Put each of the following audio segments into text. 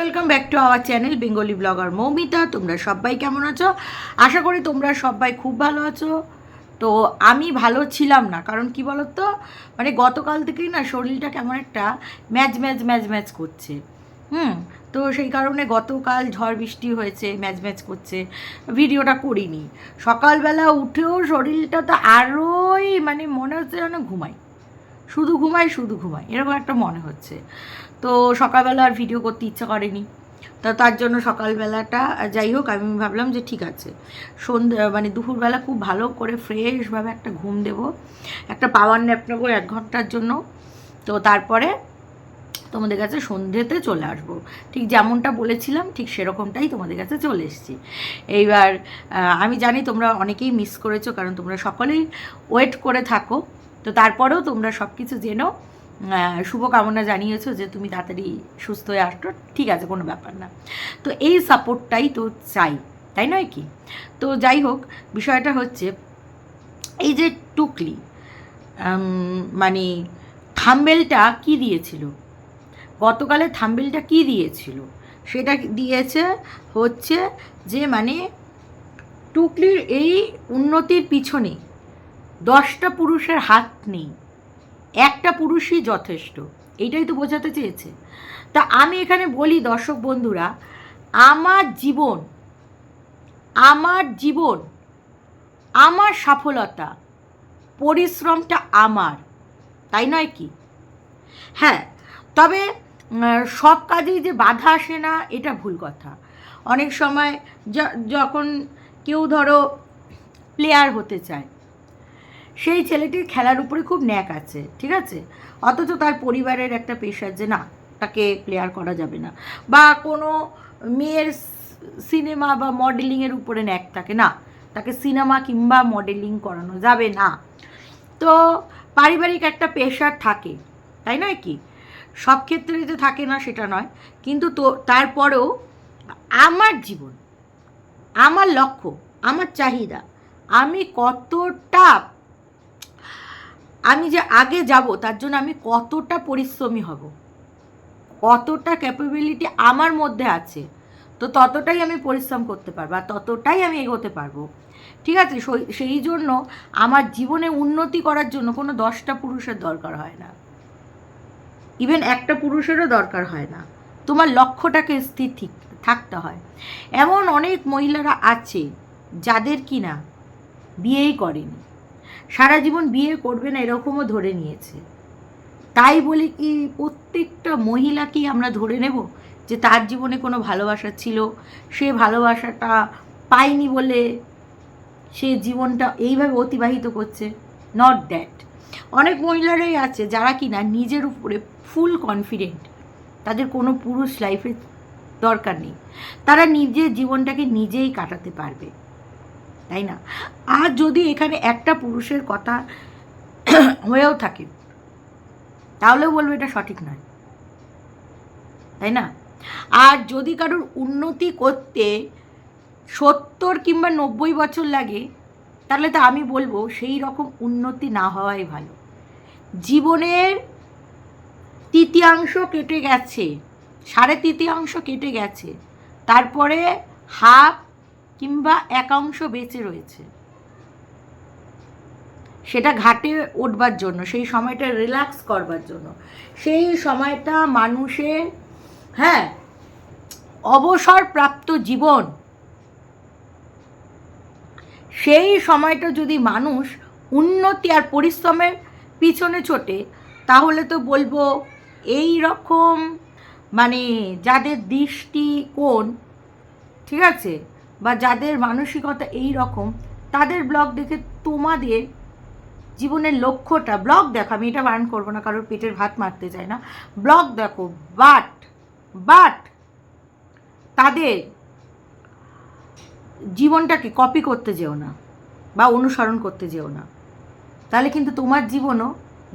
Welcome back to our channel Bengali blogger Moumita তোমরা সবাই কেমন আছো? আশা করি তোমরা সবাই খুব ভালো আছো। তো আমি ভালো ছিলাম না, কারণ কি বলতো? মানে গতকাল থেকেই না শরীরটা কেমন একটা ম্যাচ ম্যাচ ম্যাচ ম্যাচ করছে। হুম, তো সেই কারণে গতকাল ঝড় বৃষ্টি হয়েছে ম্যাচ ম্যাচ করছে। ভিডিওটা করিনি। সকালবেলা উঠেও শরীরটা তো আরোই মানে মনে হচ্ছে যেন ঘুমাই শুধু ঘুমাই শুধু ঘুমাই। এরকম একটা মনে হচ্ছে। তো সকালবেলা আর ভিডিও করতে ইচ্ছা করেনি। তো তার জন্য সকালবেলাটা, যাই হোক, আমি ভাবলাম যে ঠিক আছে। সন্ধ্যে মানে দুপুরবেলা খুব ভালো করে ফ্রেশভাবে একটা ঘুম দেব। একটা পাওয়ার ন্যাপ নেব এক ঘণ্টার জন্য। তো তারপরে তোমাদের কাছে সন্ধ্যেতে চলে আসব। ঠিক যেমনটা বলেছিলাম, ঠিক সেরকমটাই তোমাদের কাছে চলে এসেছি। এইবার আমি জানি তোমরা অনেকেই মিস করেছ, কারণ তোমরা সকলেই ওয়েট করে থাকো। তো তারপরেও তোমরা সব কিছু জেনো শুভকামনা জানিয়েছো যে তুমি তাড়াতাড়ি সুস্থ হয়ে আসতো ঠিক আছে, কোনো ব্যাপার না। তো এই সাপোর্টটাই তো চাই, তাই নয় কি? তো যাই হোক, বিষয়টা হচ্ছে এই যে টুকলি মানে থাম্বেলটা কি দিয়েছিল? গতকালে থাম্বেলটা কি দিয়েছিল? সেটা দিয়েছে হচ্ছে যে মানে টুকলির এই উন্নতির পিছনে দশটা পুরুষের হাত নেই। একটা পুরুষই যথেষ্ট। এইটাই তো বোঝাতে চেয়েছে। তা আমি এখানে বলি, দর্শক বন্ধুরা, আমার জীবন আমার জীবন, আমার সফলতা, পরিশ্রমটা আমার। তাই নয় কি? হ্যাঁ তবে সব কাজেই যে বাধা আসে না, এটা ভুল কথা। অনেক সময় যখন কেউ ধরো প্লেয়ার হতে চায় সেই ছেলেটির খেলার উপরে খুব ন্যাক আছে, ঠিক আছে? অথচ তার পরিবারের একটা পেশার যে না, তাকে প্লেয়ার করা যাবে না। বা কোনো মেয়ের সিনেমা বা মডেলিংয়ের উপরে ন্যাক থাকে না। তাকে সিনেমা কিংবা মডেলিং করানো যাবে না। তো পারিবারিক একটা পেশার থাকে, তাই নয় কি? সব ক্ষেত্রে যে থাকে না, সেটা নয়। কিন্তু তো, তারপরেও আমার জীবন, আমার লক্ষ্য, আমার চাহিদা, আমি কতটা আমি যে আগে যাব, তার জন্য আমি কতটা পরিশ্রমী হব? কতটা ক্যাপাবিলিটি আমার মধ্যে আছে, তো ততটাই আমি পরিশ্রম করতে পারব আর ততটাই আমি এগোতে পারব। ঠিক আছে? সেই জন্য আমার জীবনে উন্নতি করার জন্য কোনো দশটা পুরুষের দরকার হয় না। ইভেন একটা পুরুষেরও দরকার হয় না। তোমার লক্ষ্যটাকে স্থির ঠিক, থাকতে হয়। এমন অনেক মহিলারা আছে যাদের কি না বিয়েই করেনি। সারা জীবন বিয়ে করবে না এরকমও ধরে নিয়েছে। তাই বলি কি, প্রত্যেকটা মহিলাকেই আমরা ধরে নেব যে তার জীবনে কোনো ভালোবাসা ছিল, সে ভালোবাসাটা পায়নি বলে সে জীবনটা এইভাবে অতিবাহিত করছে নট দ্যাট অনেক মহিলারাই আছে যারা কিনা নিজের উপরে ফুল কনফিডেন্ট তাদের কোনো পুরুষ লাইফে দরকার নেই। তারা নিজের জীবনটাকে নিজেই কাটাতে পারবে। তাই না? আর যদি এখানে একটা পুরুষের কথা হয়েও থাকে, তাহলেও বলব এটা সঠিক নয়। তাই না? আর যদি কারোর উন্নতি করতে সত্তর কিংবা নব্বই বছর লাগে, তাহলে তো আমি বলব সেই রকম উন্নতি না হওয়াই ভালো। জীবনের তৃতীয়াংশ কেটে গেছে, সাড়ে তৃতীয়াংশ কেটে গেছে, তারপরে হাফ কিংবা একাংশ বেঁচে রয়েছে। সেটা ঘাটে উঠবার জন্য, সেই সময়টা রিল্যাক্স করবার জন্য। সেই সময়টা মানুষের হ্যাঁ অবসরপ্রাপ্ত জীবন। সেই সময়টা যদি মানুষ উন্নতি আর পরিশ্রমের পিছনে ছোটে, তাহলে তো বলব এই রকম মানে যাদের দৃষ্টি দৃষ্টিকোণ, ঠিক আছে? বা যাদের মানসিকতা এই রকম তাদের ব্লগ দেখে তোমাদের জীবনের লক্ষ্যটা, ব্লগ দেখো, আমি এটা বারণ করব না, কারোর পেটের ভাত মারতে চাই না। ব্লগ দেখো বাট বাট তাদের জীবনটাকে কপি করতে যেও না বা অনুসরণ করতে যেও না। তাহলে কিন্তু তোমার জীবনও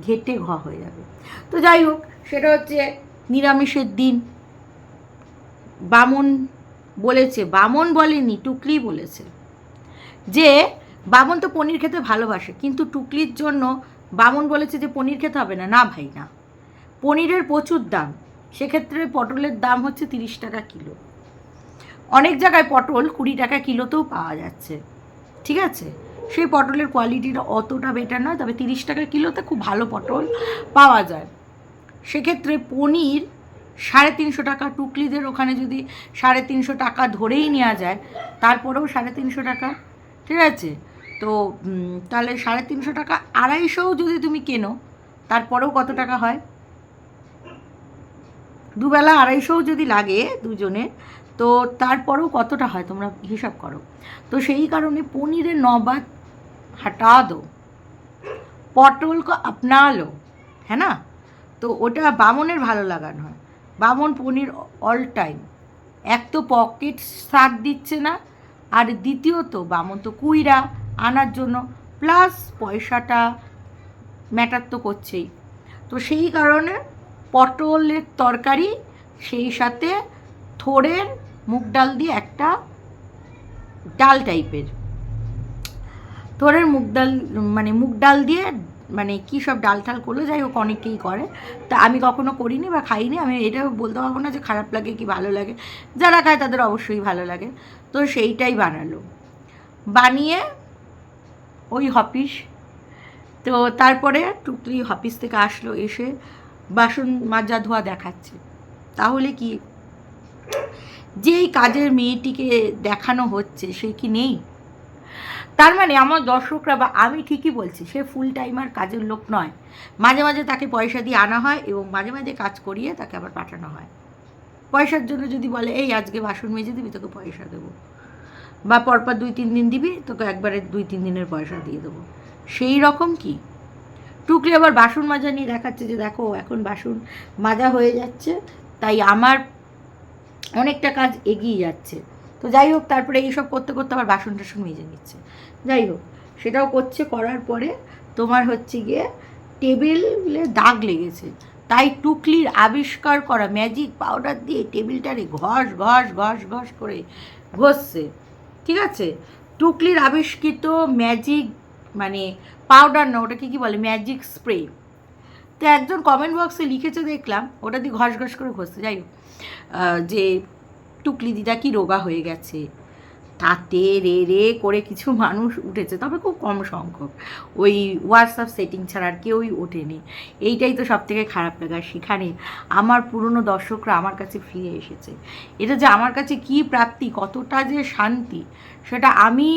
ঘেটে ঘ হয়ে যাবে। তো যাই হোক, সেটা হচ্ছে নিরামিষের দিন। বামন বলেছে, বামন বলেনি, টুকলি বলেছে। যে, বামন তো পনির খেতে ভালোবাসে, কিন্তু টুকলির জন্য বামন বলেছে যে, পনির খেতে হবে না। না ভাই, না। পনিরের প্রচুর দাম, সেক্ষেত্রে পটলের দাম হচ্ছে তিরিশ টাকা কিলো। অনেক জায়গায় পটল কুড়ি টাকা কিলোতেও পাওয়া যাচ্ছে। ঠিক আছে? সেই পটলের কোয়ালিটিটা অতটা বেটার নয়, তবে তিরিশ টাকা কিলোতে খুব ভালো পটল পাওয়া যায়। সেক্ষেত্রে পনির সাড়ে তিনশো টাকা টুকলিদের ওখানে যদি সাড়ে তিনশো টাকা ধরেই নেওয়া যায়, তারপরেও সাড়ে তিনশো টাকা, ঠিক আছে? তো তাহলে সাড়ে তিনশো টাকা আড়াইশোও যদি তুমি কেনো, তারপরেও কত টাকা হয়? দুবেলা আড়াইশোও যদি লাগে দুজনে, তো তারপরেও কতটা হয় তোমরা হিসাব করো? তো সেই কারণে পনিরের নবাদ হটা দো পটল কো আপনা লো হ্যাঁ না? তো ওটা বামনের ভালো লাগানো হয়। বামন পনির অল টাইম এক তো পকেট সাথ দিচ্ছে না, আর দ্বিতীয়ত বামন তো কুইরা আনার জন্য প্লাস পয়সাটা ম্যাটার তো করছেই। তো সেই কারণে পটলের তরকারি, সেই সাথে থোড়ের মুগ ডাল দিয়ে একটা ডাল টাইপের থোড়ের মুগ ডাল মানে মুগ ডাল দিয়ে মানে কী সব ডাল ঠাল করল, যাই হোক অনেকেই করে। তা আমি কখনো করিনি বা খাইনি, আমি এটা বলতে পারব না যে খারাপ লাগে কি ভালো লাগে। যারা খায় তাদের অবশ্যই ভালো লাগে। তো সেইটাই বানালো। বানিয়ে ওই হপিস। তো তারপরে টুকলি হপিস থেকে আসলো এসে বাসন মাজা ধোয়া দেখাচ্ছে। তাহলে কি? যেই কাজের মেয়েটিকে দেখানো হচ্ছে, সে কি নেই? তার মানে আমার দর্শকরা বা আমি ঠিকই বলছি, সে ফুল টাইমার কাজের লোক নয়। মাঝে মাঝে তাকে পয়সা দিয়ে আনা হয় এবং মাঝে মাঝে কাজ করিয়ে তাকে আবার পাঠানো হয়। পয়সার জন্য যদি বলে, এই আজকে বাসন মেজে দিবি, তোকে পয়সা দেবো। বা পরপর দুই তিন দিন দিবি, তোকে একবারে দুই তিন দিনের পয়সা দিয়ে দেবো। সেই রকম কি? টুকলি আবার বাসন মাজা নিয়ে দেখাচ্ছে যে, দেখো, এখন বাসন মাজা হয়ে যাচ্ছে, তাই আমার অনেকটা কাজ এগিয়ে যাচ্ছে। তো যাই হোক, তারপরে এইসব করতে করতে আবার বাসন টাসন মেজে নিচ্ছে। যাই হোক, সেটাও করছে, করার পরে তোমার হচ্ছে গিয়ে টেবিলে দাগ লেগেছে। তাই টুকলির আবিষ্কার করা ম্যাজিক পাউডার দিয়ে টেবিলটারে ঘষ ঘষ ঘষ ঘষ করে ঘষছে। ঠিক আছে? টুকলির আবিষ্কৃত ম্যাজিক মানে পাউডার না, ওটাকে কী বলে? ম্যাজিক স্প্রে তো একজন কমেন্ট বক্সে লিখেছে, দেখলাম, ওটা দিয়ে ঘষ ঘষ করে ঘষতে যাই হোক যে টুকলি দিদা কি রোগা হয়ে গেছে? তাতে রে রে করে কিছু মানুষ উঠেছে, তবে খুব কম সংখ্যক। ওই হোয়াটসঅ্যাপ সেটিং ছাড়া আর কেউই ওঠেনি। এইটাই তো সব থেকে খারাপ লাগা। সেখানে আমার পুরনো দর্শকরা আমার কাছে ফিরে এসেছে। এটা যে আমার কাছে কি প্রাপ্তি, কতটা যে শান্তি, সেটা আমি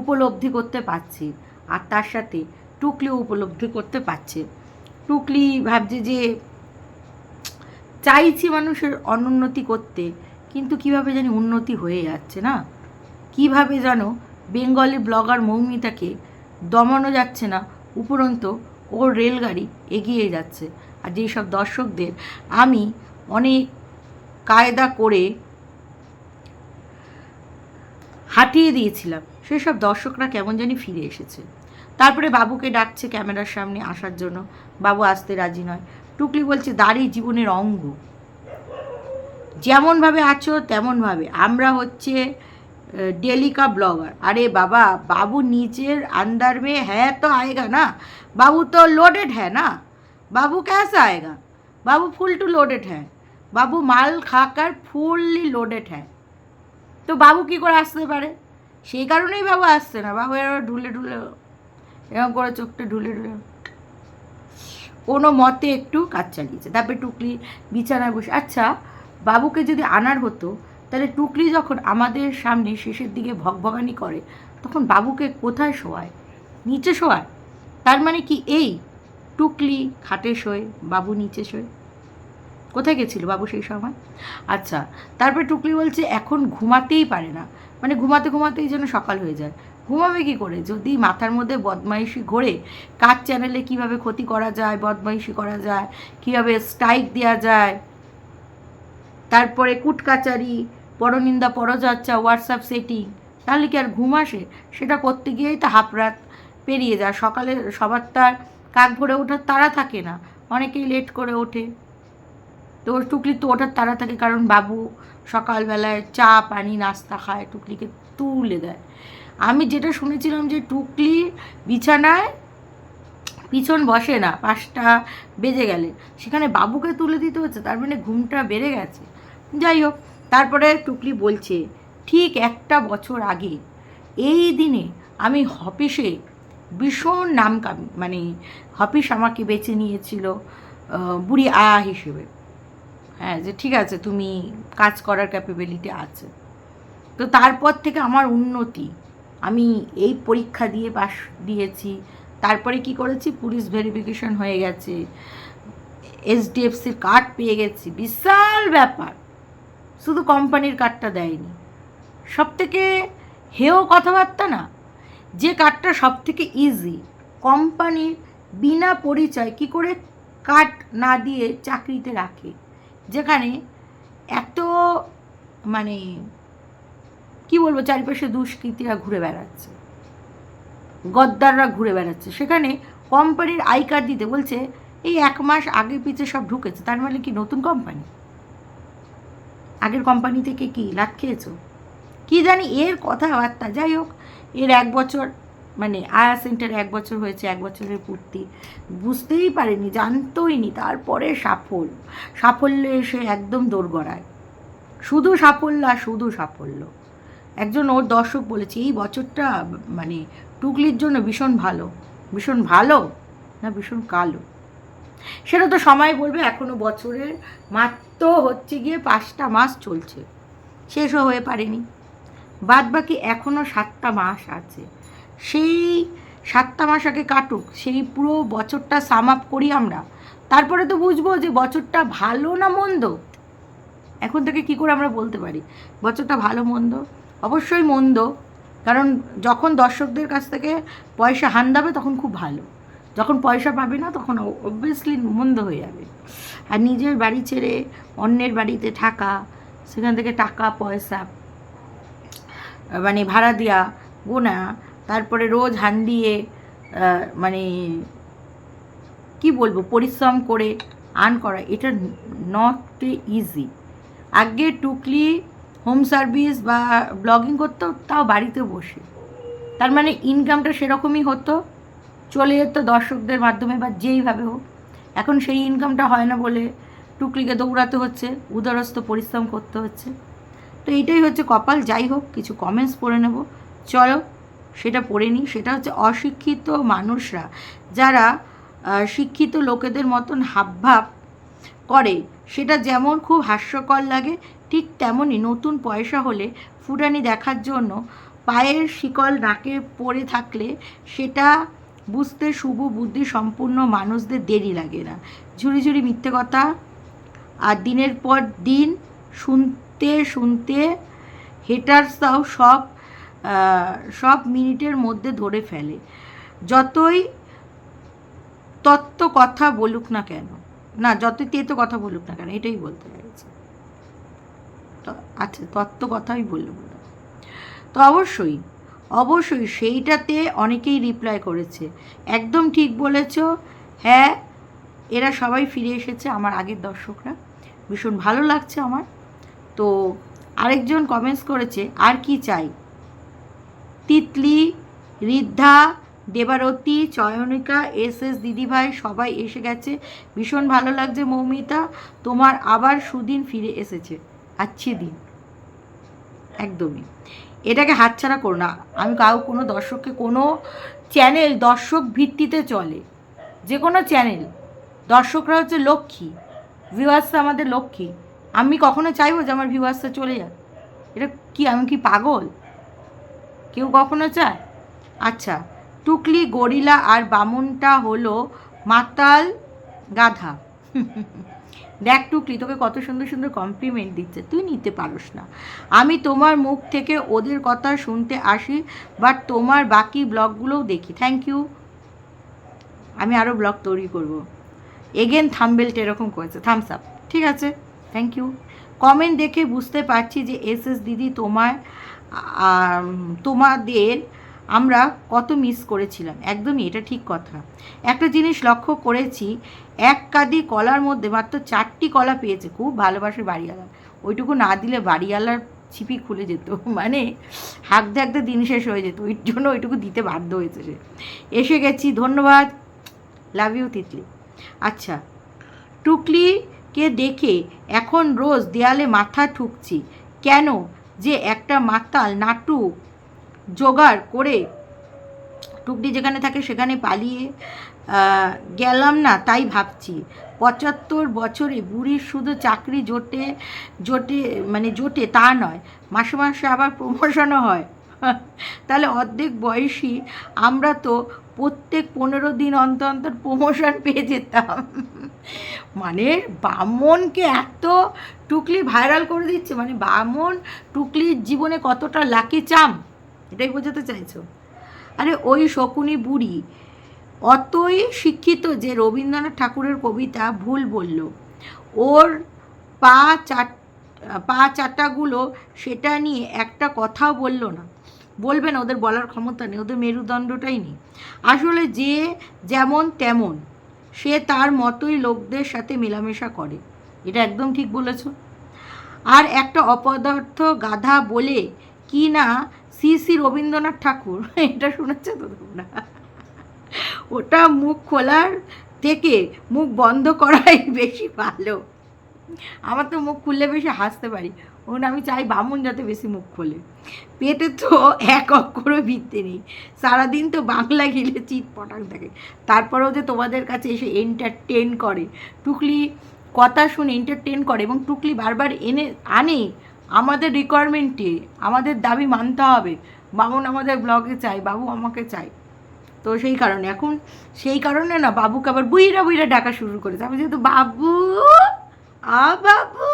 উপলব্ধি করতে পারছি। আর তার সাথে টুকলিও উপলব্ধি করতে পারছে। টুকলি ভাবছে যে চাইছি মানুষের অনুন্নতি করতে। কিন্তু কীভাবে জানি উন্নতি হয়ে যাচ্ছে না? কীভাবে যেন বেঙ্গলি ব্লগার মৌমিতাকে দমানো যাচ্ছে না? উপরন্ত ওর রেলগাড়ি এগিয়ে যাচ্ছে। আর যেই সব দর্শকদের আমি অনেক কায়দা করে হাঁটিয়ে দিয়েছিলাম, সেসব দর্শকরা কেমন জানি ফিরে এসেছে। তারপরে বাবুকে ডাকছে ক্যামেরার সামনে আসার জন্য। বাবু আসতে রাজি নয়। টুকলি বলছে, দাড়ি জীবনের অঙ্গ। যেমনভাবে আছো তেমনভাবে আমরা হচ্ছে डेली का ब्लॉगर अरे बाबा बाबू नीचे अंदर में है तो आएगा ना बाबू तो लोडेड है ना बाबू कैसा आएगा बाबू फुल टू लोडेड है বাবু মাল খাকার ফুললি লোডেড হ্যাঁ তো বাবু কী করে আসতে পারে সেই কারণেই বাবু আসছে না বাবু এরকম ঢুলে ঢুলে এরকম করে চোখটা ঢুলে ঢুলে কোনো মতে একটু কাজ চালিয়েছে তারপরে টুকলি বিছানায় বসে আচ্ছা বাবুকে যদি আনার হতো, তাহলে টুকলি যখন আমাদের সামনে শেষের দিকে ভগভগানি করে, তখন বাবুকে কোথায় শোয়ায়? নিচে শোয়ায়? তার মানে কি এই টুকলি খাটে শোয়, বাবু নিচে শোয়? কোথায় গেছিল বাবু সেই সময়? আচ্ছা তারপরে টুকলি বলছে, এখন ঘুমাতেই পারে না। মানে ঘুমাতে ঘুমাতেই যেন সকাল হয়ে যায়। ঘুমাবে কি করে? যদি মাথার মধ্যে বদমাইশি ঘোরে কাজ চ্যানেলে কীভাবে ক্ষতি করা যায়, বদমাইশি করা যায়, কীভাবে স্ট্রাইক দেওয়া যায় তারপরে কুটকাচারি, পরনিন্দা পরচর্চা হোয়াটসঅ্যাপ সেটিং তাহলে কি আর ঘুম আসে? সেটা করতে গিয়েই তো হাফ রাত পেরিয়ে যায়। সকালে সবার তার কাক ভরে ওঠার তারা থাকে না। অনেকেই লেট করে ওঠে। তো টুকলি তো ওঠার তারা থাকে কারণ বাবু সকালবেলায় চা, পানি, নাস্তা খায়, টুকলিকে তুলে দেয়। আমি যেটা শুনেছিলাম যে টুকলি বিছানায় পিছন বসে না, পাঁচটা বেজে গেলে। সেখানে বাবুকে তুলে দিতে হচ্ছে, তার মানে ঘুমটা বেড়ে গেছে। যাই হোক, তারপরে টুকলি বলছে, ঠিক একটা বছর আগে, এই দিনে আমি হপিসে ভীষণ নাম মানে হপিস আমাকে বেছে নিয়েছিল বুড়ি আয়া হিসেবে। হ্যাঁ যে ঠিক আছে, তুমি কাজ করার ক্যাপেবিলিটি আছে। তো তারপর থেকে আমার উন্নতি, আমি এই পরীক্ষা দিয়ে পাশ দিয়েছি। তারপরে কি করেছি? পুলিশ ভেরিফিকেশন হয়ে গেছে এইচডিএফসির কার্ড পেয়ে গেছি। বিশাল ব্যাপার। শুধু কোম্পানির কার্ডটা দেয়নি। সব থেকে হেও কথাবার্তা না, যে কার্ডটা সব থেকে ইজি কোম্পানির বিনা পরিচয় কি করে কার্ড না দিয়ে চাকরিতে রাখে। যেখানে এত মানে কি বলব, চারিপাশে দুষ্কৃতীরা ঘুরে বেড়াচ্ছে, গদ্দাররা ঘুরে বেড়াচ্ছে। সেখানে কোম্পানির আই কার্ড দিতে বলছে, এই এক মাস আগে পিছে সব ঢুকেছে, তার মানে কি নতুন কোম্পানি? আগের কোম্পানি থেকে কি লাভ খেয়েছো? কি জানি এর কথাবার্তা। যাই হোক, এর এক বছর মানে আয়া সেন্টার এক বছর হয়েছে, এক বছরের পূর্তি। বুঝতেই পারেনি জানতোই নি তারপরে সাফল্য। সাফল্যে এসে একদম দোরগড়ায়। শুধু সাফল্য আর শুধু সাফল্য। একজন ওর দর্শক বলেছে, এই বছরটা মানে টুকলির জন্য ভীষণ ভালো। ভীষণ ভালো না ভীষণ কালো? সেটা তো সময় বলবে, এখনও বছরের মাত্র হচ্ছে গিয়ে পাঁচটা মাস চলছে। শেষও হয়ে পারেনি। বাদ বাকি এখনও সাতটা মাস আছে। সেই সাতটা মাস আগে কাটুক, সেই পুরো বছরটা সাম আপ করি আমরা। তারপরে তো বুঝব যে বছরটা ভালো না মন্দ? এখন থেকে কি করে আমরা বলতে পারি? বছরটা ভালো মন্দ? অবশ্যই মন্দ। কারণ যখন দর্শকদের কাছ থেকে পয়সা হান্দাবে তখন খুব ভালো। যখন পয়সা পাবে না, তখন অবভিয়াসলি মন্দ হয়ে যাবে। আর নিজের বাড়ি ছেড়ে অন্যের বাড়িতে থাকা, সেখান থেকে টাকা, পয়সা মানে ভাড়া দেওয়া গোনা, তারপরে রোজ হান দিয়ে মানে কি বলব, পরিশ্রম করে আর্ন করা, এটা নট ইজি আগে টুকলি হোম সার্ভিস বা ব্লগিং করতো, তাও বাড়িতে বসে। তার মানে ইনকামটা সেরকমই হতো। চলে যেত দর্শকদের মাধ্যমে বা যেইভাবে হোক, এখন সেই ইনকামটা হয় না বলে টুকলিকে দৌড়াতে হচ্ছে, উদরস্থ পরিশ্রম করতে হচ্ছে। তো এইটাই হচ্ছে কপাল, যাই হোক, কিছু কমেন্টস পড়ে নেব। চলো, সেটা পড়ে নিই। সেটা হচ্ছে অশিক্ষিত মানুষরা যারা শিক্ষিত লোকেদের মতন হাবভাব করে, সেটা যেমন খুব হাস্যকর লাগে, ঠিক তেমনই নতুন পয়সা হলে ফুটানি দেখার জন্য পায়ের শিকল নাকে পড়ে থাকলে সেটা বুঝতে শুভ বুদ্ধি সম্পূর্ণ মানুষদের দেরি লাগে না। ঝুড়ি ঝুড়ি মিথ্যে কথা। আর দিনের পর দিন শুনতে শুনতে হেটার্সরাও সব সব মিনিটের মধ্যে ধরে ফেলে। যতই তত্ত্ব কথা বলুক না কেন, না, যতই তেতো কথা বলুক না কেন, এটাই বলতে চাইছে। আচ্ছা তত্ত্ব কথাই বলল তো অবশ্যই অবশ্যই সেইটাতে অনেকেই রিপ্লাই করেছে। একদম ঠিক বলেছ। হ্যাঁ এরা সবাই ফিরে এসেছে আমার আগের দর্শকরা। ভীষণ ভালো লাগছে আমার। তো আরেকজন কমেন্টস করেছে, আর কি চাই? তিতলি ঋদ্ধা দেবারতী, চয়নিকা, এস এস দিদিভাই, সবাই এসে গেছে। ভীষণ ভালো লাগছে মৌমিতা, তোমার আবার সুদিন ফিরে এসেছে। আচ্ছি দিন। একদমই। এটাকে হাতছাড়া করো না। আমি কাউ, কোনো দর্শককে, কোনো চ্যানেল দর্শক ভিত্তিতে চলে। যে কোনো চ্যানেল দর্শকরা হচ্ছে লক্ষ্মী। ভিউয়ার্সরা আমাদের লক্ষ্মী। আমি কখনো চাইব যে আমার ভিউয়ার্সরা চলে যাক। এটা কি, আমি কি পাগল? কেউ কখনো চায়? আচ্ছা টুকলি গরিলা আর বামুনটা হলো মাতাল গাধা। দেখ টুকলি তোকে কত সুন্দর সুন্দর কমপ্লিমেন্ট দিচ্ছে। তুই নিতে পারোস না। আমি তোমার মুখ থেকে ওদের কথা শুনতে আসি বাট তোমার বাকি ব্লগগুলোও দেখি। থ্যাংক ইউ আমি আরও ব্লগ তৈরি করব। এগেন থামবেলটা এরকম করেছে। থামস আপ ঠিক আছে? থ্যাংক ইউ কমেন্ট দেখে বুঝতে পারছি যে এস এস দিদি আম, তোমাদের আমরা কত মিস করেছিলাম। একদমই, এটা ঠিক কথা। একটা জিনিস লক্ষ্য করেছি, এক কাদি কলার মধ্যে মাত্র চারটি কলা পেয়েছে, খুব ভালোবাসে বাড়িওয়ালা। ওইটুকু না দিলে বাড়িওয়ালার ছিপি খুলে যেত মানে হাঁকতে হাঁকতে দিন শেষ হয়ে যেত ওই জন্য ওইটুকু দিতে বাধ্য হয়েছে সে। এসে গেছি, ধন্যবাদ। Love you Titli. আচ্ছা টুকলিকে দেখে এখন রোজ দেয়ালে মাথা ঠুকছি। কেন? যে একটা মাতাল নাটু জোগাড় করে টুকলি যেখানে থাকে সেখানে পালিয়ে গেলাম না, তাই ভাবছি। পঁচাত্তর বছরে বুড়ির শুধু চাকরি জোটে জোটে মানে জোটে তা নয়, মাসে মাসে আবার প্রমোশনও হয়। তাহলে অর্ধেক বয়সী আমরা তো প্রত্যেক পনেরো দিন অন্তর অন্তর প্রমোশন পেয়ে যেতাম। মানে বামনকে এত টুকলি ভাইরাল করে দিচ্ছে মানে বামন টুকলির জীবনে কতটা লাকি চাম এটাই বোঝাতে চাইছো? আরে ওই শকুনি বুড়ি অতই শিক্ষিত যে রবীন্দ্রনাথ ঠাকুরের কবিতা ভুল বলল। ওর পা চাট, পা চাটাগুলো সেটা নিয়ে একটা কথাও বলল না। বলবে না, ওদের বলার ক্ষমতা নেই, ওদের মেরুদণ্ডটাই নেই। আসলে যে যেমন তেমন, সে তার মতোই লোকদের সাথে মেলামেশা করে। এটা একদম ঠিক বলেছ। আর একটা অপদার্থ গাধা বলে কি না শ্রী শ্রী রবীন্দ্রনাথ ঠাকুর, এটা শুনেছে তো তোমরা। ওটা মুখ খোলার থেকে মুখ বন্ধ করাই বেশি ভালো। আমার তো মুখ খুললে বেশি হাসতে পারি। ওন আমি চাই বামুন যাতে বেশি মুখ খোলে। পেটে তো এক অক্ষরও ভিত্তি নেই। সারাদিন তো বাংলা গিলে চিৎ পটাক থাকে। তারপরেও যে তোমাদের কাছে এসে এন্টারটেন করে। টুকলি কথা শুনে এন্টারটেন করে এবং টুকলি বারবার এনে, আনে আমাদের রিকোয়ারমেন্টে আমাদের দাবি মানতে হবে। বামুন আমাদের ব্লগে চাই বাবু আমাকে চাই তো সেই কারণে, এখন সেই কারণে না বাবুকে আবার বুইরা বুইরা ডাকা শুরু করেছে। আমি যেহেতু বাবু, আ বাবু,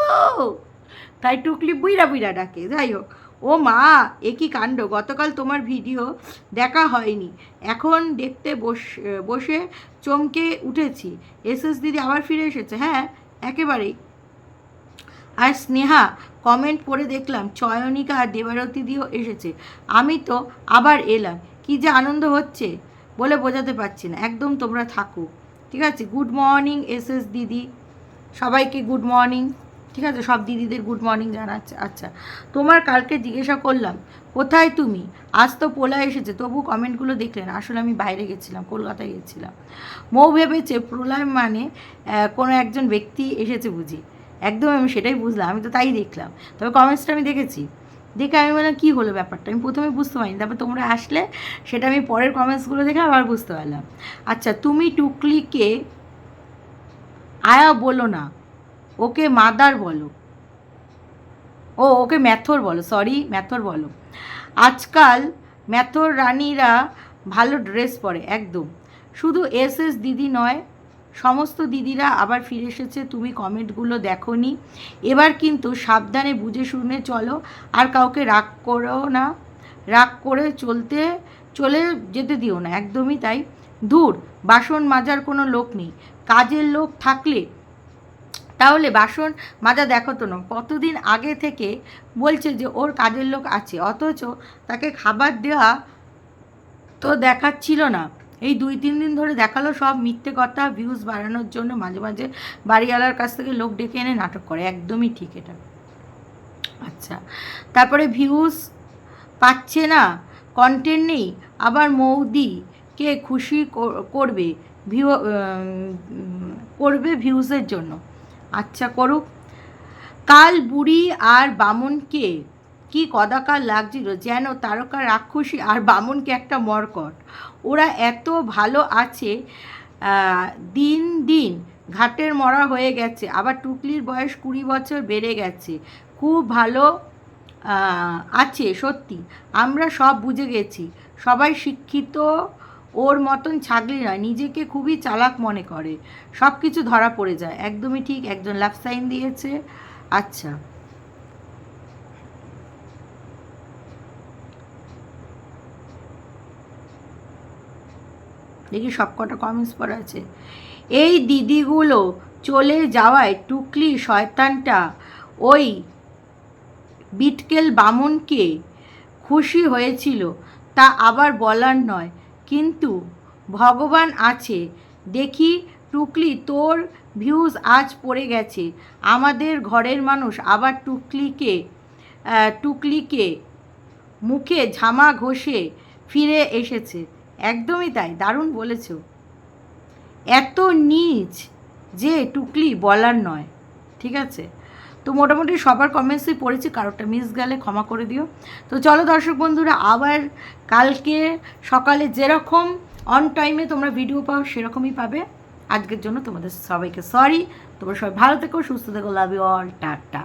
তাই টুকলি বুইরা বুইরা ডাকে। যাই হোক, ও মা, এ কি কাণ্ড? গতকাল তোমার ভিডিও দেখা হয়নি। এখন দেখতে বস, বসে চমকে উঠেছি। এস এস দিদি আবার ফিরে এসেছে। হ্যাঁ একেবারেই। আর স্নেহা কমেন্ট পড়ে দেখলাম চয়নিকা আর দেবারতী দিও এসেছে। আমি তো আবার এলাম, কি যে আনন্দ হচ্ছে বলে বোঝাতে পারছি না, একদম তোমরা থাকো। ঠিক আছে গুড মর্নিং এস এস দিদি। সবাইকে গুড মর্নিং ঠিক আছে, সব দিদিদের গুড মর্নিং জানাচ্ছে আচ্ছা। তোমার কালকে জিজ্ঞাসা করলাম, কোথায় তুমি? আজ তো পোলা এসেছে, তবু কমেন্টগুলো দেখলেন আসলে আমি বাইরে গেছিলাম, কলকাতায় গেছিলাম। মৌ ভেবেছে প্রলয় মানে কোনো একজন ব্যক্তি এসেছে বুঝি। একদম আমি সেটাই বুঝলাম, আমি তো তাই দেখলাম। তবে কমেন্টসটা আমি দেখেছি। দেখে আমি বললাম, কী হলো ব্যাপারটা? আমি প্রথমে বুঝতে পারিনি, তারপর তোমরা আসলে সেটা আমি পরের কমেন্টসগুলো দেখে আবার বুঝতে পারলাম। আচ্ছা তুমি টুকলিকে আয়া বলো না, ওকে মাদার বলো। ও, ওকে ম্যাথর বলো সরি ম্যাথর বলো। আজকাল ম্যাথর রানীরা ভালো ড্রেস পরে, একদম। শুধু এস এস দিদি নয় সমস্ত দিদিরা আবার ফিরে এসেছে, তুমি কমেন্টগুলো দেখো নি এবার কিন্তু সাবধানে বুঝে শুনে চলো, আর কাউকে রাগ করো না। রাগ করে চলতে, চলে যেতে দিও না, একদমই তাই। দূর বাসন মাজার কোনো লোক নেই। কাজের লোক থাকলে, তাহলে বাসন মাজা দেখো তো না। কতদিন আগে থেকে বলছে যে ওর কাজের লোক আছে, অথচ তাকে খাবার দেওয়া তো দেখাচ্ছিল না। এই দুই, তিন দিন ধরে দেখাল সব মিথ্যে কথা ভিউজ বাড়ানোর জন্য মাঝে মাঝে বাড়িওয়ালার কাছ থেকে লোক ডেকে এনে নাটক করে। একদমই ঠিক এটা। আচ্ছা তারপরে ভিউজ পাচ্ছে না কন্টেন্ট নেই, আবার মৌদিকে খুশি কর- করবে ভিউ করবে ভিউজের জন্য। আচ্ছা করুক। কাল বুড়ি আর বামনকে কি কদাকার লাগছিল যেন তারকা রাক্ষসী আর বামনকে একটা মরকট। ওরা এত ভালো আছে দিন দিন ঘাটের মরা হয়ে গেছে, আবার টুকলির বয়স কুড়ি বছর বেড়ে গেছে। খুব ভালো আছে সত্যি, আমরা সব বুঝে গেছি। সবাই শিক্ষিত, ওর মতন ছাগলি নয়, নিজেকে খুবই চালাক মনে করে। সব কিছু ধরা পড়ে যায়। একদমই ঠিক, একজন লাভ সাইন দিয়েছে। আচ্ছা। দেখি সব কটা কমেন্টস পড়া আছে। এই দিদিগুলো চলে যাওয়ায় টুকলি শয়তানটা ওই বিটকেল বামনকে খুশি হয়েছিল, তা আবার বলার নয়। কিন্তু ভগবান আছে, দেখি টুকলি তোর ভিউজ আজ পড়ে গেছে। আমাদের ঘরের মানুষ আবার টুকলিকে টুকলিকে মুখে ঝামা ঘষে ফিরে এসেছে। একদমই তাই, দারুণ বলেছ। এত নিচ যে টুকলি বলার নয়, ঠিক আছে? তো মোটামুটি সবার কমেন্টসই পড়েছি কারোটা মিস গেলে ক্ষমা করে দিও। তো চলো দর্শক বন্ধুরা, আবার কালকে সকালে যেরকম অন টাইমে তোমরা ভিডিও পাও, সেরকমই পাবে। আজকের জন্য তোমাদের সবাইকে সরি তোমরা সবাই ভালো থেকো, সুস্থ থেকো লাভ ইউ অল টাটা।